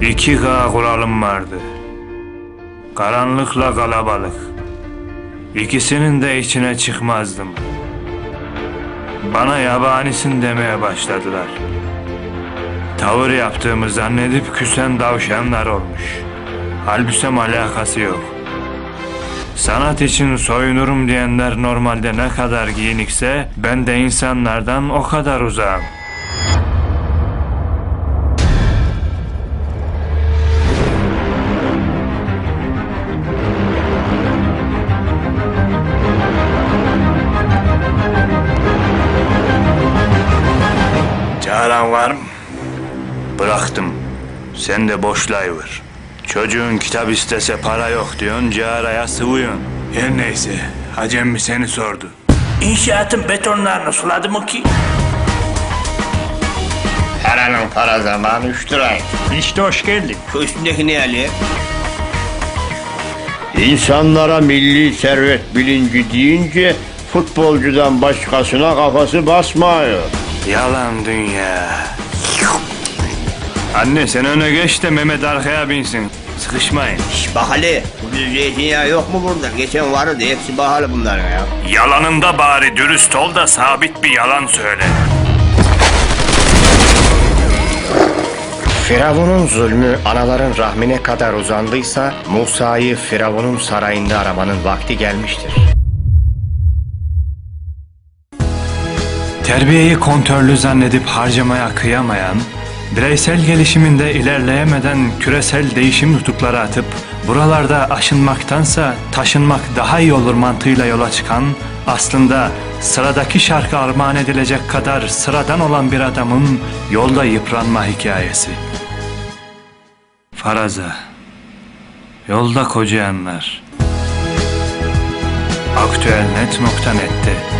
İki K kuralım vardı. Karanlıkla kalabalık. İkisinin de içine çıkmazdım. Bana yabanisin demeye başladılar. Tavır yaptığımı zannedip küsen davşanlar olmuş. Halbüsem alakası yok. Sanat için soyunurum diyenler normalde ne kadar giyinikse ben de insanlardan o kadar uzağım. Çağıran var mı? Bıraktım. Sen de boşlayıver. Çocuğun kitap istese para yok diyorsun, Çağrı'ya sıvıyorsun. Her neyse, Hacem mi seni sordu? İnşaatın betonlarını suladı mı ki? Paranın para zamanı 3 lira. İşte hoş geldin. Şu üstündeki ne Ali? İnsanlara milli servet bilinci deyince futbolcudan başkasına kafası basmıyor. Yalan dünya. Anne sen öne geç de Mehmet arkaya binsin. Sıkışmayın. Şş bak Ali, bu zeytinyağı yok mu burada? Geçen vardı, hepsi pahalı bunların ya. Yalanında bari dürüst ol da sabit bir yalan söyle. Firavun'un zulmü anaların rahmine kadar uzandıysa Musa'yı Firavun'un sarayında aramanın vakti gelmiştir. Terbiyeyi kontörlü zannedip harcamaya kıyamayan, bireysel gelişiminde ilerleyemeden küresel değişim nutukları atıp buralarda aşınmaktansa taşınmak daha iyi olur mantığıyla yola çıkan, aslında sıradaki şarkı armağan edilecek kadar sıradan olan bir adamın yolda yıpranma hikayesi. Faraza Yolda kocayanlar Aktüelnet.net'te